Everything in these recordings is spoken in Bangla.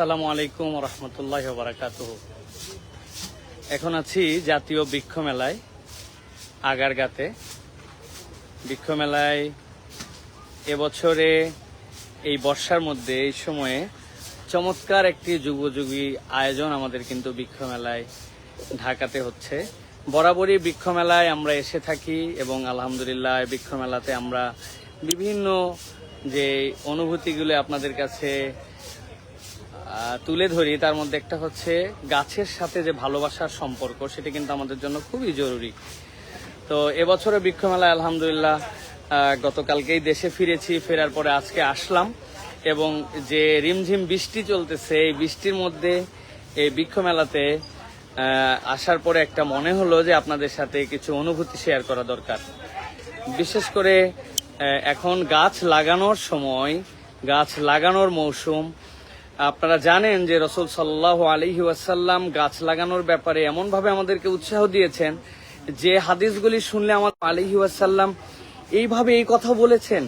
আসসালামু আলাইকুম রহমতুল্লাহ বারাকাত এখন আছি জাতীয় বৃক্ষ মেলায়, আগারগাতে। বৃক্ষ মেলায় এবছরে এই বর্ষার মধ্যে, এই সময়ে চমৎকার একটি যুগোযুগী আয়োজন আমাদের কিন্তু বৃক্ষ মেলায় ঢাকাতে হচ্ছে। বরাবরই বৃক্ষ মেলায় আমরা এসে থাকি এবং আলহামদুলিল্লাহ বৃক্ষ মেলাতে আমরা বিভিন্ন যে অনুভূতিগুলো আপনাদের কাছে তুলে ধরি, তার মধ্যে একটা হচ্ছে গাছের সাথে যে ভালোবাসার সম্পর্ক, সেটা কিন্তু আমাদের জন্য খুবই জরুরি। তো এবছরে বৃক্ষমেলায় আলহামদুলিল্লাহ গতকালকেই দেশে ফিরেছি, ফেরার পরে আজকে আসলাম। এবং যে রিমঝিম বৃষ্টি চলতেছে, এই বৃষ্টির মধ্যে এই বৃক্ষমেলাতে আসার পরে একটা মনে হলো যে আপনাদের সাথে কিছু অনুভূতি শেয়ার করা দরকার। বিশেষ করে এখন গাছ লাগানোর সময়, গাছ লাগানোর মৌসুম আপনারা জানেন যে রসুল সাল্লাহ আলহি ওয়াসাল্লাম গাছ লাগানোর ব্যাপারে এমনভাবে আমাদেরকে উৎসাহ দিয়েছেন যে হাদিসগুলি শুনলে আমার আলহি ওয়াসাল্লাম এইভাবে এই কথা বলেছেন।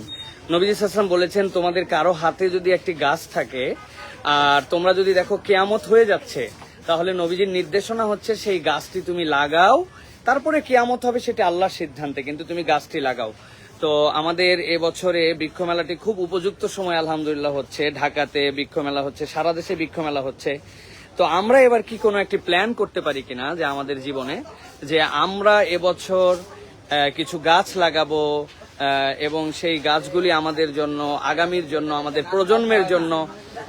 নবীজ হাসান বলেছেন তোমাদের কারও হাতে যদি একটি গাছ থাকে আর তোমরা যদি দেখো কেয়ামত হয়ে যাচ্ছে, তাহলে নবীজির নির্দেশনা হচ্ছে সেই গাছটি তুমি লাগাও। তারপরে কেয়ামত হবে সেটা আল্লাহর সিদ্ধান্তে, কিন্তু তুমি গাছটি লাগাও। তো আমাদের এবছরে বৃক্ষ মেলাটি খুব উপযুক্ত সময়, আলহামদুলিল্লাহ, হচ্ছে। ঢাকাতে বৃক্ষ মেলা হচ্ছে, সারা দেশে বৃক্ষ মেলা হচ্ছে। তো আমরা এবার কি কোনো একটি প্ল্যান করতে পারি কিনা, যে আমাদের জীবনে? যে আমরা এবছর কিছু গাছ লাগাবো এবং সেই গাছগুলি আমাদের জন্য, আগামীর জন্য, আমাদের প্রজন্মের জন্য,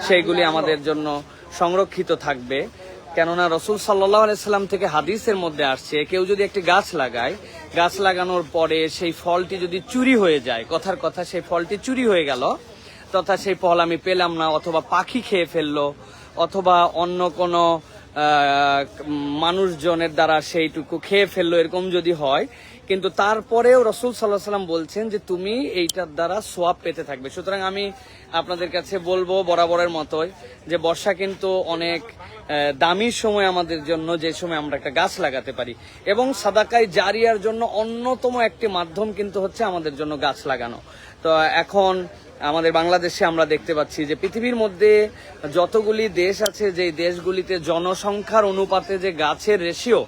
সেইগুলি আমাদের জন্য সংরক্ষিত থাকবে। কেননা রসুল সাল্লাহ আলাইসাল্লাম থেকে হাদিসের মধ্যে আসছে, কেউ যদি একটি গাছ লাগায় গাছ লাগানোর পরে সেই ফলটি যদি চুরি হয়ে যায়, কথার কথা, সেই ফলটি চুরি হয়ে গেল, তথা সেই ফল আমি পেলাম না, অথবা পাখি খেয়ে ফেলল, অথবা অন্য কোনো মানুষজনের দ্বারা সেইটুকু খেয়ে ফেলল, এরকম যদি হয়, কিন্তু তারপরেও রসুল সাল্লাহ সাল্লাম বলছেন যে তুমি এইটার দ্বারা সোয়াব পেতে থাকবে। সুতরাং আমি আপনাদের কাছে বলব বরাবরের মতোই যে বর্ষা কিন্তু অনেক দামি সময় আমাদের জন্য, যে সময় আমরা একটা গাছ লাগাতে পারি। এবং সাদাকাই জারিয়ার জন্য অন্যতম একটি মাধ্যম কিন্তু হচ্ছে আমাদের জন্য গাছ লাগানো। তো এখন আমাদের বাংলাদেশে আমরা দেখতে পাচ্ছি যে পৃথিবীর মধ্যে যতগুলি দেশ আছে যে দেশগুলিতে জনসংখ্যার অনুপাতে যে গাছের রেশিও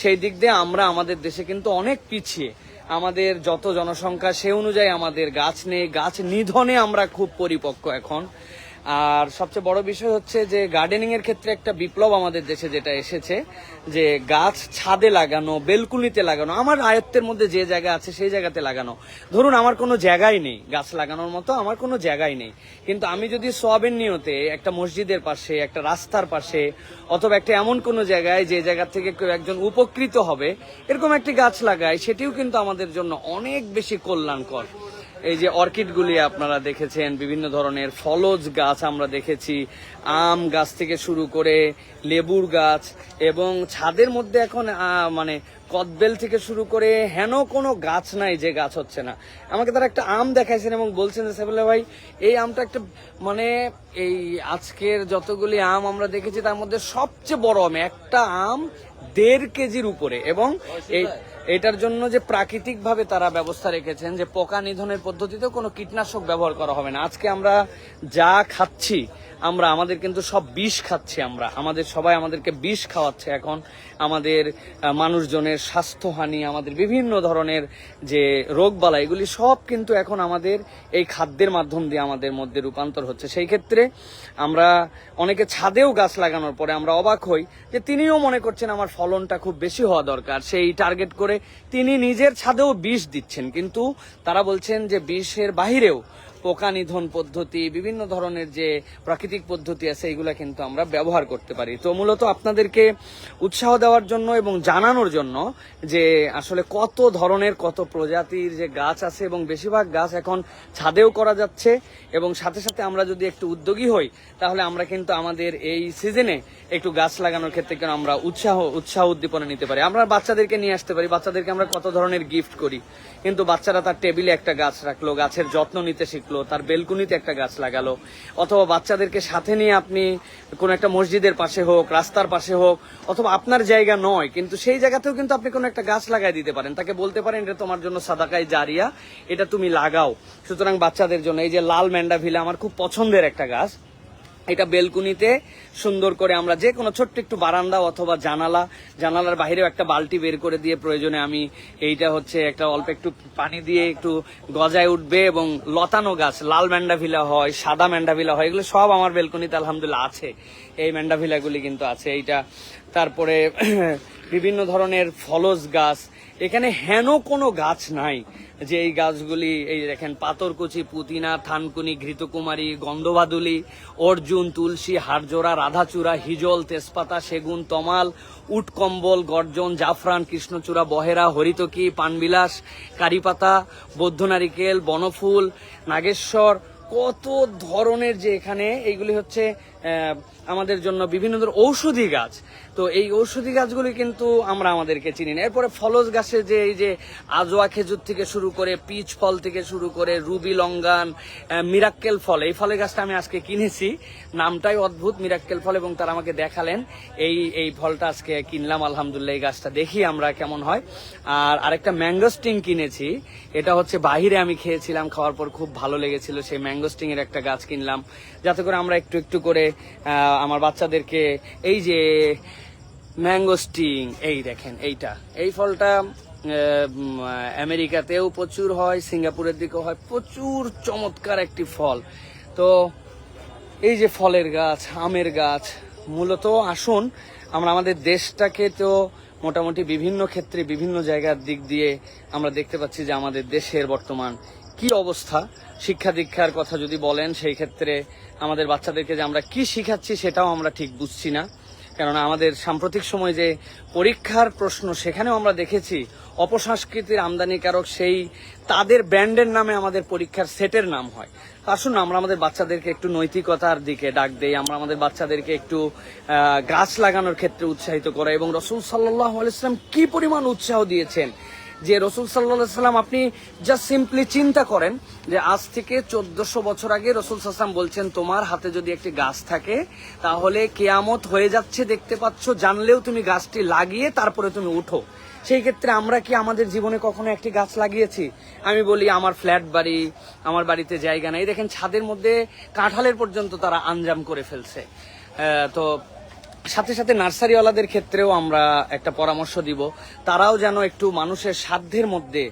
সেই দিক দিয়ে আমরা আমাদের দেশে কিন্তু অনেক পিছিয়ে। আমাদের যত জনসংখ্যা, সে অনুযায়ী আমাদের গাছ নেই। গাছ নিধনে আমরা খুব পরিপক্ক এখন। আর সবচেয়ে বড় বিষয় হচ্ছে যে গার্ডেনিং এর ক্ষেত্রে একটা বিপ্লব আমাদের দেশে যেটা এসেছে, যে গাছ ছাদে লাগানো, বেলকুনিতে লাগানো, আমার আয়ত্তের মধ্যে যে জায়গা আছে সেই জায়গাতে লাগানো। ধরুন, আমার কোনো জায়গাই নেই গাছ লাগানোর মতো, আমার কোনো জায়গাই নেই। কিন্তু আমি যদি সোয়াবের নিয়তে একটা মসজিদের পাশে, একটা রাস্তার পাশে, অথবা একটা এমন কোনো জায়গায় যে জায়গা থেকে কেউ একজন উপকৃত হবে, এরকম একটি গাছ লাগাই, সেটিও কিন্তু আমাদের জন্য অনেক বেশি কল্যাণকর। এই যে অর্কিডগুলি আপনারা দেখেছেন, বিভিন্ন ধরনের ফলজ গাছ আমরা দেখেছি, আম গাছ থেকে শুরু করে লেবুর গাছ এবং ছাদের মধ্যে এখন মানে কদবেল থেকে শুরু করে হেন কোনো গাছ নাই যে গাছ হচ্ছে না। আমাকে তারা একটা আম দেখাইছেন এবং বলছেন যে সাইফুল্লাহ ভাই, এই আমটা একটা মানে এই আজকের যতগুলি আম আমরা দেখেছি তার মধ্যে সবচেয়ে বড় আম, একটা আম দেড় কেজির উপরে এবং এই এটার জন্য যে প্রাকৃতিকভাবে তারা ব্যবস্থা রেখেছেন যে পোকা নিধনের পদ্ধতিতে কোনো কীটনাশক ব্যবহার করা হবে না। আজকে আমরা যা খাচ্ছি, আমরা, আমাদের কিন্তু সব বিষ খাচ্ছি আমরা। আমাদের সবাই আমাদেরকে বিষ খাওয়াচ্ছে এখন। আমাদের মানুষজনের স্বাস্থ্যহানি, আমাদের বিভিন্ন ধরনের যে রোগবালা, এগুলি সব কিন্তু এখন আমাদের এই খাদ্যের মাধ্যম দিয়ে আমাদের মধ্যে রূপান্তর হচ্ছে। সেই ক্ষেত্রে আমরা অনেকে ছাদেও গাছ লাগানোর পরে আমরা অবাক হই যে তিনিও মনে করছেন আমার ফলনটা খুব বেশি হওয়া দরকার। সেই টার্গেট করে তিনি নিজের ছাদেও বিষ দিচ্ছেন। কিন্তু তারা বলছেন যে বিষের বাহিরেও পোকা নিধন পদ্ধতি, বিভিন্ন ধরনের যে প্রাকৃতিক পদ্ধতি আছে, এগুলা কিন্তু আমরা ব্যবহার করতে পারি। তো মূলত আপনাদেরকে উৎসাহ দেওয়ার জন্য এবং জানানোর জন্য যে আসলে কত ধরনের, কত প্রজাতির যে গাছ আছে এবং বেশিরভাগ গাছ এখন ছাদেও করা যাচ্ছে এবং সাথে সাথে আমরা যদি একটু উদ্যোগী হই, তাহলে আমরা কিন্তু আমাদের এই সিজনে একটু গাছ লাগানোর ক্ষেত্রে কিন্তু আমরা উৎসাহ উৎসাহ উদ্দীপনা নিতে পারি। আমরা বাচ্চাদেরকে নিয়ে আসতে পারি, বাচ্চাদেরকে আমরা কত ধরনের গিফট করি। কিন্তু বাচ্চারা তার টেবিলে একটা গাছ রাখল, গাছের যত্ন নিতে শিখলো। তার বেলকুনিতে একটা গাছ লাগালো। অথবা বাচ্চাদেরকে সাথে নিয়ে আপনি কোনো একটা মসজিদের পাশে হোক, রাস্তার পাশে হোক, অথবা আপনার জায়গা নয়, কিন্তু সেই জায়গাতেও কিন্তু আপনি কোনো একটা গাছ লাগাই দিতে পারেন। তাকে বলতে পারেন, এটা তোমার জন্য সাদাকায় জারিয়া, এটা তুমি লাগাও। সুতরাং বাচ্চাদের জন্য, এই যে লাল ম্যান্ডাভিলা আমার খুব পছন্দের একটা গাছ এটা বেলকুনিতে সুন্দর করে আমরা যে কোনো ছোট্ট একটু বারান্দা অথবা জানালা, জানালার বাইরেও একটা বালতি বের করে দিয়ে প্রয়োজনে আমি এইটা হচ্ছে একটা অল্প একটু পানি দিয়ে একটু গজায় উঠবে এবং লতানো গাছ, লাল ম্যান্ডাভিলা হয়, সাদা ম্যান্ডাভিলা হয়, এগুলো সব আমার বেলকুনিতে আলহামদুলিল্লাহ আছে। এই ম্যান্ডাভিলাগুলি কিন্তু আছে, এইটা। তারপরে বিভিন্ন ধরনের ফলস গাছ এখানে হেন কোনো গাছ নাই যে এই গাছগুলি, এই দেখেন পাতরকুচি পুতিনা, থানকুনি, ঘৃতকুমারী, গন্ধবাদুলি, অর্জুন, তুলসী হারজোড়া রাধাচূড়া, হিজল, তেজপাতা, সেগুন, তমাল, উটকম্বল, গর্জন, জাফরান, কৃষ্ণচূড়া, বহেরা, হরিতকি, পানবিলাস, কারিপাতা, বৌদ্ধ নারিকেল, বনফুল, নাগেশ্বর, কত ধরনের যে এখানে, এইগুলি হচ্ছে আমাদের জন্য বিভিন্ন ধরনের ঔষধি গাছ। তো এই ঔষধি গাছগুলি কিন্তু আমরা আমাদেরকে চিনি না। এরপরে ফলস গাছে যে এই যে আজোয়া খেজুর থেকে শুরু করে পিচ ফল থেকে শুরু করে রুবি লঙ্গান মিরাক্কেল ফল, এই ফলের গাছটা আমি আজকে কিনেছি। নামটাই অদ্ভুত, মিরাক্কেল ফল, এবং তারা আমাকে দেখালেন। এই এই ফলটা আজকে কিনলাম, আলহামদুলিল্লাহ, এই গাছটা দেখি আমরা কেমন হয়। আর আরেকটা ম্যাঙ্গোস্টিং কিনেছি। এটা হচ্ছে বাহিরে আমি খেয়েছিলাম, খাওয়ার পর খুব ভালো লেগেছিল। সেই ম্যাঙ্গোস্টিং এর একটা গাছ কিনলাম। যাতে করে আমরা একটু একটু করে আমার বাচ্চাদেরকে এই যে ম্যাঙ্গোস্টিং এই দেখেন এইটা। এই ফলটা আমেরিকাতেও প্রচুর হয়, সিঙ্গাপুরের দিকেও হয়, প্রচুর চমৎকার একটি ফল। তো এই যে ফলের গাছ, আমের গাছ, মূলত আসুন আমরা আমাদের দেশটাকে তো মোটামুটি বিভিন্ন ক্ষেত্রে বিভিন্ন জায়গার দিক দিয়ে আমরা দেখতে পাচ্ছি যে আমাদের দেশের বর্তমান কি অবস্থা? শিক্ষা দীক্ষার কথা যদি বলেন, সেই ক্ষেত্রে আমাদের বাচ্চাদেরকে যে আমরা কি শিখাচ্ছি সেটাও আমরা ঠিক বুঝছি না। কেননা আমাদের সাম্প্রতিক সময় যে পরীক্ষার প্রশ্ন, সেখানেও আমরা দেখেছি অপসংস্কৃতির আমদানিকারক সেই তাদের ব্র্যান্ডের নামে আমাদের পরীক্ষার সেটের নাম হয়। আসুন, আমরা আমাদের বাচ্চাদেরকে একটু নৈতিকতার দিকে ডাক দেই, আমরা আমাদের বাচ্চাদেরকে একটু গাছ লাগানোর ক্ষেত্রে উৎসাহিত করা এবং রসুল সাল্লাহ আলাইসলাম কি পরিমাণ উৎসাহ দিয়েছেন যে রসুল সাল্লাম আপনি জাস্ট সিম্পলি চিন্তা করেন যে আজ থেকে চোদ্দশো বছর আগে রসুল সাল্লাম বলছেন, তোমার হাতে যদি একটি গাছ থাকে, তাহলে কেয়ামত হয়ে যাচ্ছে, দেখতে পাচ্ছ, জানলেও তুমি গাছটি লাগিয়ে তারপরে তুমি উঠো। সেই ক্ষেত্রে আমরা কি আমাদের জীবনে কখনো একটি গাছ লাগিয়েছি? আমি বলি, আমার ফ্ল্যাট বাড়ি, আমার বাড়িতে জায়গা নাই। দেখেন, ছাদের মধ্যে কাঁঠালের পর্যন্ত তারা আঞ্জাম করে ফেলছে। তো সাথে সাথে নার্সারিওয়ালাদের ক্ষেত্রেও আমরা একটা পরামর্শ দিব। তারাও যেন একটু মানুষের সাধ্যের মধ্যে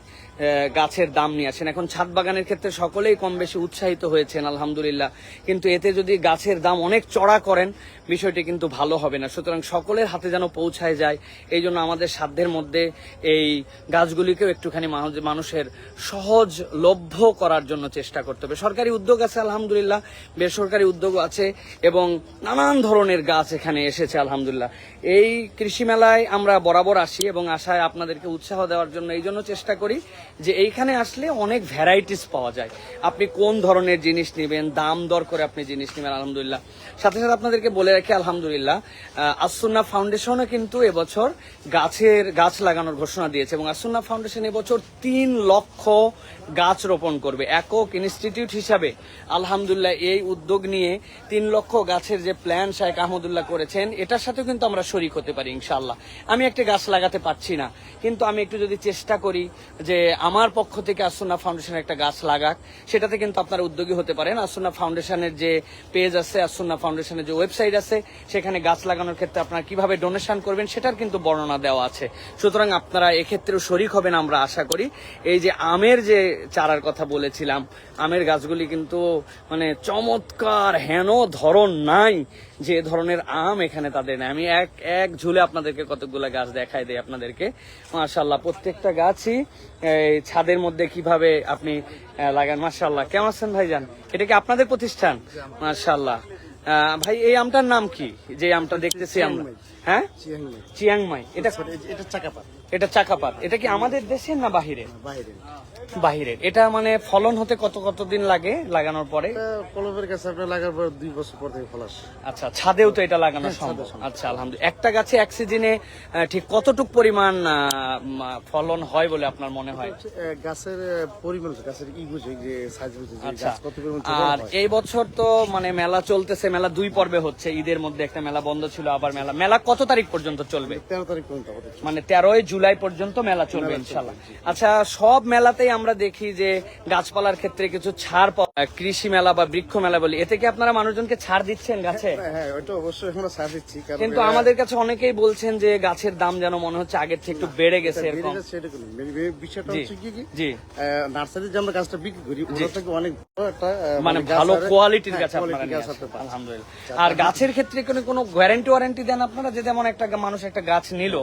গাছের দাম নিয়ে আসেন। এখন ছাদ বাগানের ক্ষেত্রে সকলেই কম বেশি উৎসাহিত হয়েছেন, আলহামদুলিল্লাহ। কিন্তু এতে যদি গাছের দাম অনেক চড়া করেন, বিষয়টি কিন্তু ভালো হবে না। সুতরাং সকলের হাতে যেন পৌঁছায় যায়, এই জন্য আমাদের সাধ্যের মধ্যে এই গাছগুলিকেও একটুখানি মানুষের সহজ লভ্য করার জন্য চেষ্টা করতে হবে। সরকারি উদ্যোগ আছে, আলহামদুলিল্লাহ। বেসরকারি উদ্যোগ আছে এবং নানান ধরনের গাছ এখানে এসেছে, আলহামদুলিল্লাহ। এই কৃষি মেলায় আমরা বরাবর আসি এবং আশায় আপনাদেরকে উৎসাহ দেওয়ার জন্য এই জন্য চেষ্টা করি। যে এইখানে আসলে অনেক ভ্যারাইটিস পাওয়া যায়। আপনি কোন ধরনের জিনিস নেবেন, দাম দর করে আপনি জিনিস নেবেন, আলহামদুলিল্লাহ। সাথে সাথে আপনাদেরকে বলে রাখি, আলহামদুলিল্লাহ আসুন্না ফাউন্ডেশনও কিন্তু এবছর গাছের, গাছ লাগানোর ঘোষণা দিয়েছে এবং আসুন্না ফাউন্ডেশন এবছর তিন লক্ষ গাছ রোপণ করবে। একক ইনস্টিটিউট হিসাবে, আলহামদুলিল্লাহ, এই উদ্যোগ নিয়ে তিন লক্ষ গাছের যে প্ল্যান শাহেখ আহমদুল্লাহ করেছেন, এটার সাথেও কিন্তু আমরা শরিক হতে পারি ইনশাল্লাহ আমি একটা গাছ লাগাতে পারছি না, কিন্তু আমি একটু যদি চেষ্টা করি যে আমার পক্ষ থেকে আসুন্না ফাউন্ডেশন একটা গাছ লাগাক। সেটাতে কিন্তু আপনারা উদ্যোগী হতে পারেন। আসুন্না ফাউন্ডেশনের যে পেজ আছে, আসুন্না ফাউন্ডেশনের যে ওয়েবসাইট আছে, সেখানে গাছ লাগানোর ক্ষেত্রে আপনারা কীভাবে ডোনেশন করবেন সেটার কিন্তু বর্ণনা দেওয়া আছে। সুতরাং আপনারা এক্ষেত্রেও শরিক হবেন আমরা আশা করি। এই যে আমের যে চারার কথা বলেছিলাম, আমের গাছগুলি কিন্তু মানে চমৎকার হেন ধরন নাই। যে ধরনের আম এখানে তাদের নেই। আমি এক এক ঝুলে আপনাদেরকে কতগুলো গাছ দেখাই দেয় আপনাদেরকে। মাশাল্লাহ প্রত্যেকটা গাছই এই ছাদের মধ্যে কীভাবে আপনি লাগান মাশাল্লাহ কেমন আছেন ভাইজান? এটা কি আপনাদের প্রতিষ্ঠান? মাশাল্লাহ আহ, ভাই এই আমটার নাম কি? যে আমটা দেখতেছি আমরা। হ্যাঁ? চিয়াংমাই চিয়াংমাই এটা এটা চাকাপাত। এটা চাকাপাত। এটা কি আমাদের দেশের না বাহিরে বাইরে বাহিরের। এটা মানে ফলন হতে কত কত দিন লাগে লাগানোর পরে? কলমের কাছে আপনার লাগার পর দুই বছর পর থেকে ফল আসে। আচ্ছা ছাদেও তো এটা লাগানো হ্যাঁ, সম্ভব। আচ্ছা আলহামদুলিল্লাহ। একটা গাছে এক সিজনে ঠিক কতটুক পরিমাণ ফলন হয় বলে আপনার মনে হয়? গাছের পরিমাণ গাছের ই বুঝে যে সাইজ বুঝে আচ্ছা। গাছ কত পরিমাণ আর এই বছর তো মানে মেলা চলতেছে মেলা দুই পর্বে হচ্ছে। ঈদের মধ্যে একটা মেলা বন্ধ ছিল আবার মেলা। মেলা কত তারিখ পর্যন্ত চলবে? তেরো তারিখ পর্যন্ত মানে তেরোই জুলাই পর্যন্ত মেলা চলবে ইনশাল্লাহ। আচ্ছা সব মেলাতেই আমরা দেখি যে গাছপালার ক্ষেত্রে কিছু ছাড় কৃষি মেলা বা বৃক্ষ মেলা বলি এতে কি আপনারা মানুষজনকে ছাড় দিচ্ছেন গাছে? হ্যাঁ, হ্যাঁ অবশ্যই আমরা সার দিচ্ছি কিন্তু আমাদের কাছে অনেকেই বলছেন যে গাছের দাম যেন মনে হচ্ছে আগের থেকে একটু বেড়ে গেছে এরকম। মেন- মেন বিষয়টা হচ্ছে কি কি? জি। আহ, যে আমরা গাছটা বিক্রি করি ওটা থেকে অনেক বড় একটা আহ, মানে ভালো কোয়ালিটির হ্যাঁ, গাছ আপনারা। আলহামদুলিল্লাহ। আর গাছের ক্ষেত্রে কোনো কোনো গ্যারান্টি ওয়ারেন্টি দেন আপনারা? যে যেমন একটা মানুষ একটা গাছ নিল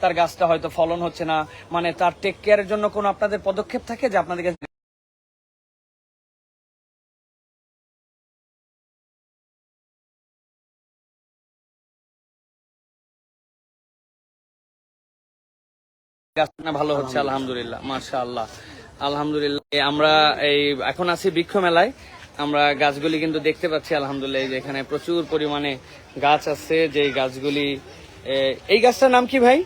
তার গাছটা হয়তো ফলন হচ্ছে না মানে তার টেক কেয়ারের জন্য কোনো আপনাদের পদক্ষেপ থাকে যে আপনাদের কাছে গাছ ভালো হচ্ছে আলহামদুলিল্লাহ। মাশা আল্লাহ আলহামদুলিল্লাহ আমরা এই এখন আছি বৃক্ষ মেলায়। আমরা গাছগুলি কিন্তু দেখতে পাচ্ছি আলহামদুলিল্লাহ যে এখানে প্রচুর পরিমাণে গাছ আছে যে গাছগুলি এই গাছটার নাম কি ভাই?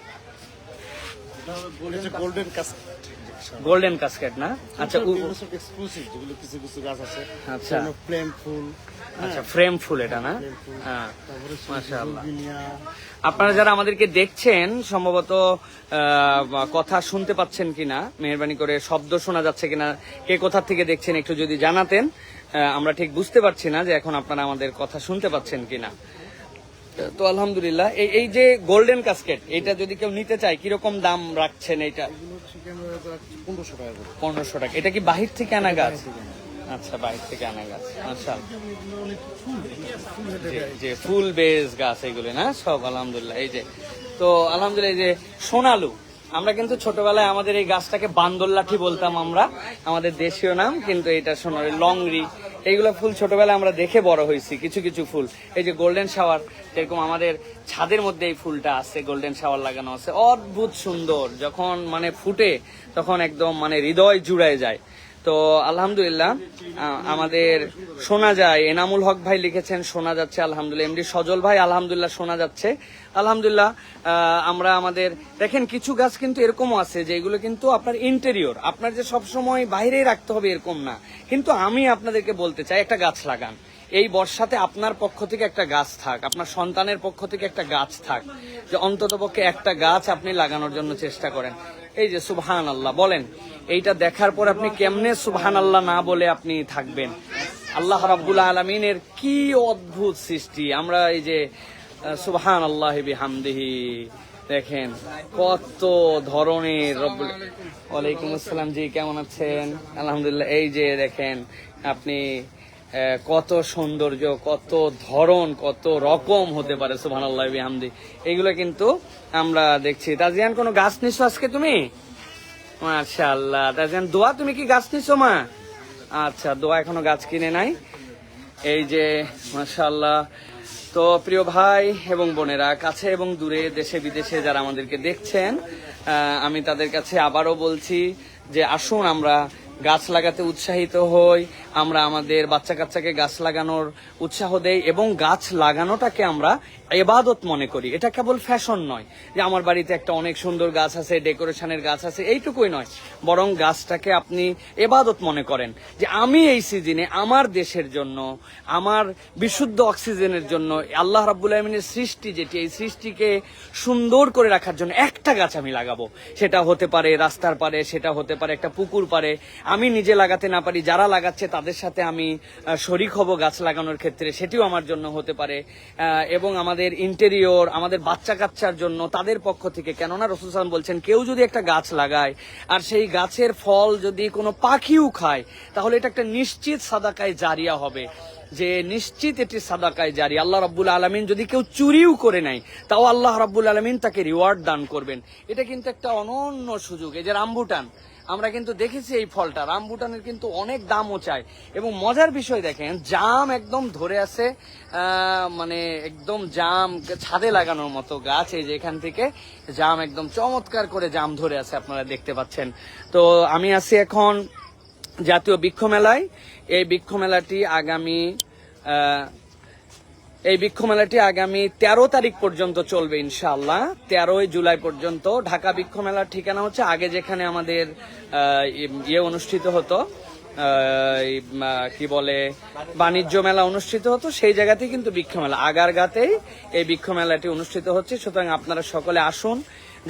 গোল্ডেন গোল্ডেন কাস্কেট না? আচ্ছা এক্সক্লুসিভ যেগুলো কিছু কিছু গাছ আছে। আচ্ছা। প্লেন ফুল আচ্ছা ফ্রেম ফুল এটা না? হ্যাঁ আপনারা যারা আমাদেরকে দেখছেন সম্ভবত কথা শুনতে পাচ্ছেন কিনা মেহরবানি করে শব্দ শোনা যাচ্ছে কিনা কে কোথা থেকে দেখছেন একটু যদি জানাতেন আমরা ঠিক বুঝতে পারছি না যে এখন আপনারা আমাদের কথা শুনতে পাচ্ছেন কিনা। তো আলহামদুলিল্লাহ এই এই যে গোল্ডেন কাস্কেট এটা যদি কেউ নিতে চায় কীরকম দাম রাখছেন এটা পনেরোশো টাকা এটা কি বাহির থেকে আনা গাছ? আচ্ছা বাহির থেকে আনা গাছ। আচ্ছা যে- ফুল বেস গাছ এগুলো, না? সব আলহামদুলিল্লাহ। এই যে, তো আলহামদুলিল্লাহ, এই যে সোনালু, আমরা কিন্তু ছোটবেলায় আমাদের এই গাছটাকে বান্দর লাঠি বলতাম আমরা, আমাদের দেশীয় নাম, কিন্তু এটা সোনালি লংরি, এইগুলো ফুল ছোটবেলায় আমরা দেখে বড় হয়েছি, কিছু কিছু ফুল। এই যে গোল্ডেন শাওয়ার যেরকম আমাদের ছাদের মধ্যে এই ফুলটা আছে গোল্ডেন শাওয়ার লাগানো আছে, অদ্ভুত সুন্দর। যখন মানে ফুটে, তখন একদম মানে হৃদয় জুড়ায় যায়। তো আলহামদুলিল্লাহ আমাদের শোনা যায়, এনামুল হক ভাই লিখেছেন শোনা যাচ্ছে, আলহামদুলিল্লাহ। এমডি সজল ভাই, আলহামদুলিল্লাহ শোনা যাচ্ছে। আলহামদুলিল্লাহ আমরা আমাদের, দেখেন, কিছু গাছ কিন্তু এরকমও আছে যে এগুলো কিন্তু আপনার ইন্টেরিয়র আপনার যে সব সময় বাইরেই রাখতে হবে এরকম না। কিন্তু আমি আপনাদেরকে বলতে চাই, একটা গাছ লাগান। এই বর্ষাতে আপনার পক্ষ থেকে একটা গাছ থাক, আপনার সন্তানের পক্ষ থেকে একটা গাছ থাক, যে অন্তত পক্ষে একটা গাছ আপনি লাগানোর জন্য চেষ্টা করেন। এই যে সুবহান আল্লাহ বলেন, এইটা দেখার পর আপনি কেমনে সুবহান আল্লাহ না বলে আপনি থাকবেন? আল্লাহ রাব্বুল আলমিনের কি অদ্ভুত সৃষ্টি। আমরা এই যে সুবহান আল্লাহ বিহামদিহি, দেখেন, কত ধরনের ওয়ালাইকুম আসসালাম, জি, কেমন আছেন? আলহামদুলিল্লাহ, এই যে, দেখেন, আপনি কত সৌন্দর্য, কত ধরন, কত রকম হতে পারে সুবহান আল্লাহ এগুলো কিন্তু আমরা দেখছি। তাজিয়ান, কোনো গাছ নিছো আজকে তুমি? মাশাআল্লাহ। তাজিয়ান, দোয়া তুমি কি গাছ নিছো, মা? আচ্ছা দোয়া এখনও গাছ কিনে নাই। এই যে, মাশাআল্লাহ। তো প্রিয় ভাই এবং বোনেরা, কাছে এবং দূরে, দেশে, বিদেশে যারা আমাদেরকে দেখছেন আমি তাদের কাছে আবারও বলছি যে আসুন আমরা গাছ লাগাতে উৎসাহিত হই আমরা আমাদের বাচ্চা কাচ্চাকে গাছ লাগানোর উৎসাহ দেই এবং গাছ লাগানোটাকে আমরা এবাদত মনে করি। এটা কেবল ফ্যাশন নয় যে আমার বাড়িতে একটা অনেক সুন্দর গাছ আছে, ডেকোরেশনের গাছ আছে, এইটুকুই নয়। বরং গাছটাকে আপনি এবাদত মনে করেন যে আমি এই সিজনে আমার দেশের জন্য, আমার বিশুদ্ধ অক্সিজেনের জন্য, আল্লাহ রাব্বুল আলমিনের সৃষ্টি যেটি, এই সৃষ্টিকে সুন্দর করে রাখার জন্য একটা গাছ আমি লাগাবো। সেটা হতে পারে রাস্তার পারে সেটা হতে পারে একটা পুকুর পারে আমি নিজে লাগাতে না পারি, যারা লাগাচ্ছে তাদের সাথে আমি শরিক হব গাছ লাগানোর ক্ষেত্রে, সেটিও আমার জন্য হতে পারে। এবং আমাদের ইন্টেরিয়র আমাদের বাচ্চা কাচ্চার জন্য তাদের পক্ষ থেকে, কেননা রসুল সালাম বলছেন, কেউ যদি একটা গাছ লাগায়, আর সেই গাছের ফল যদি কোনো পাখিও খায়, তাহলে এটা একটা নিশ্চিত সাদাকায় জারিয়া হবে। যে নিশ্চিত এটি সাদাকায় জারি। আল্লাহ রাব্বুল আলমিন যদি কেউ চুরিও করে নেয়, তাও আল্লাহ রাব্বুল আলমিন তাকে রিওয়ার্ড দান করবেন। এটা কিন্তু একটা অনন্য সুযোগ। এই যে রামবুটান আমরা কিন্তু দেখেছি এই ফলটা। রামবুটানের কিন্তু অনেক দামও চায় এবং মজার বিষয় দেখেন, জাম একদম ধরে আছে মানে একদম জাম ছাদে লাগানোর মতো গাছ। এই যে এখান থেকে জাম একদম চমৎকার করে জাম ধরে আছে, আপনারা দেখতে পাচ্ছেন। তো আমি আছি এখন জাতীয় বৃক্ষ মেলায়। এই বৃক্ষ মেলাটি আগামী এই বৃক্ষ মেলাটি আগামী তেরো তারিখ পর্যন্ত চলবে ইনশাআল্লাহ। তেরোই জুলাই পর্যন্ত ঢাকা বৃক্ষ মেলার ঠিকানা হচ্ছে আগে যেখানে আমাদের ইয়ে অনুষ্ঠিত হতো কি বলে, বাণিজ্য মেলা অনুষ্ঠিত হতো, সেই জায়গাতেই কিন্তু বৃক্ষ মেলা। আগারগাতেই এই বৃক্ষ মেলাটি অনুষ্ঠিত হচ্ছে। সুতরাং আপনারা সকলে আসুন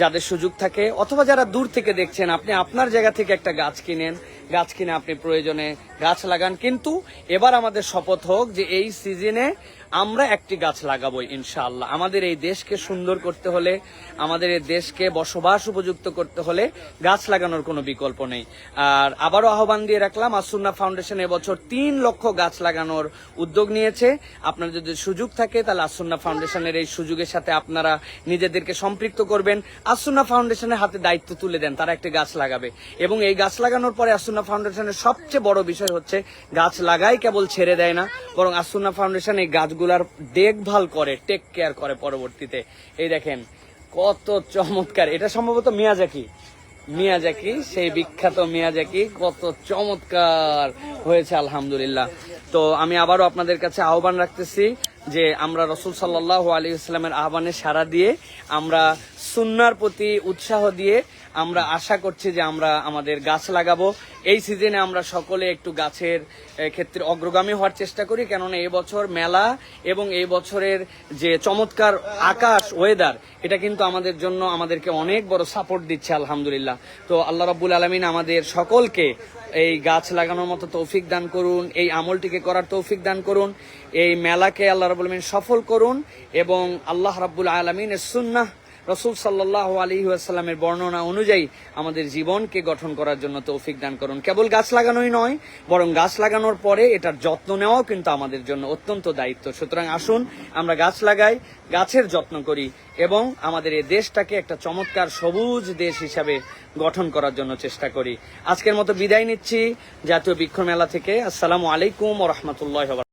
যাদের সুযোগ থাকে, অথবা যারা দূর থেকে দেখছেন, আপনি আপনার জায়গা থেকে একটা গাছ কিনেন। গাছ কিনে আপনি প্রয়োজনে গাছ লাগান। কিন্তু এবার আমাদের শপথ হোক যে এই সিজনে আমরা একটি গাছ লাগাবো ইনশাআল্লাহ। আমাদের এই দেশকে সুন্দর করতে হলে, আমাদের এই দেশকে বসবাস উপযুক্ত করতে হলে গাছ লাগানোর কোনো বিকল্প নেই। আর আবারও আহ্বান দিয়ে রাখলাম আসুন্না ফাউন্ডেশন এবছর তিন লক্ষ গাছ লাগানোর উদ্যোগ নিয়েছে। আপনার যদি সুযোগ থাকে, তাহলে আসুন্না ফাউন্ডেশনের এই সুযোগের সাথে আপনারা নিজেদেরকে সম্পৃক্ত করবেন। আসুন্না ফাউন্ডেশনের হাতে দায়িত্ব তুলে দেন, তারা একটি গাছ লাগাবে। এবং এই গাছ লাগানোর পরে আসুন্না ফাউন্ডেশনের সবচেয়ে বড় বিষয় হচ্ছে, গাছ লাগাই কেবল ছেড়ে দেয় না, বরং আসুন্না ফাউন্ডেশন এই গাছগুলার দেখভাল করে টেক কেয়ার করে পরবর্তীতে। এই দেখেন, কত চমৎকার। এটা সম্ভবত মিয়াজাকি। মিয়াজাকি, সেই বিখ্যাত মিয়াজাকি, কত চমৎকার হয়েছে, আলহামদুলিল্লাহ। তো আমি আবারও আপনাদের কাছে আহ্বান রাখতেছি যে আমরা রসুল সাল্লাহ আলী ইসলামের আহ্বানে সাড়া দিয়ে আমরা সুন্নার প্রতি উৎসাহ দিয়ে আমরা আশা করছি যে আমরা আমাদের গাছ লাগাবো। এই সিজনে আমরা সকলে একটু গাছের ক্ষেত্রে অগ্রগামী হওয়ার চেষ্টা করি। কেননা বছর মেলা এবং এই বছরের যে চমৎকার আকাশ ওয়েদার এটা কিন্তু আমাদের জন্য আমাদেরকে অনেক বড় সাপোর্ট দিচ্ছে, আলহামদুলিল্লাহ। তো আল্লাহ রাব্বুল আলমিন আমাদের সকলকে এই গাছ লাগানোর মতো তৌফিক দান করুন, এই আমলটিকে করার তৌফিক দান করুন, এই মেলাকে আল্লাহ রাবুল আলমিন সফল করুন এবং আল্লাহ রাবুল আলমিনের সুন্নাহ রসুল সাল্লাহ আলী আসাল্লামের বর্ণনা অনুযায়ী আমাদের জীবনকে গঠন করার জন্য তৌফিক দান করুন। কেবল গাছ লাগানোই নয়, বরং গাছ লাগানোর পরে এটার যত্ন নেওয়াও কিন্তু আমাদের জন্য অত্যন্ত দায়িত্ব। সুতরাং আসুন, আমরা গাছ লাগাই, গাছের যত্ন করি এবং আমাদের এই দেশটাকে একটা চমৎকার সবুজ দেশ হিসাবে গঠন করার জন্য চেষ্টা করি। আজকের মতো বিদায় নিচ্ছি জাতীয় বৃক্ষ মেলা থেকে। আসসালামু আলাইকুম ও রহমতুল্লাহ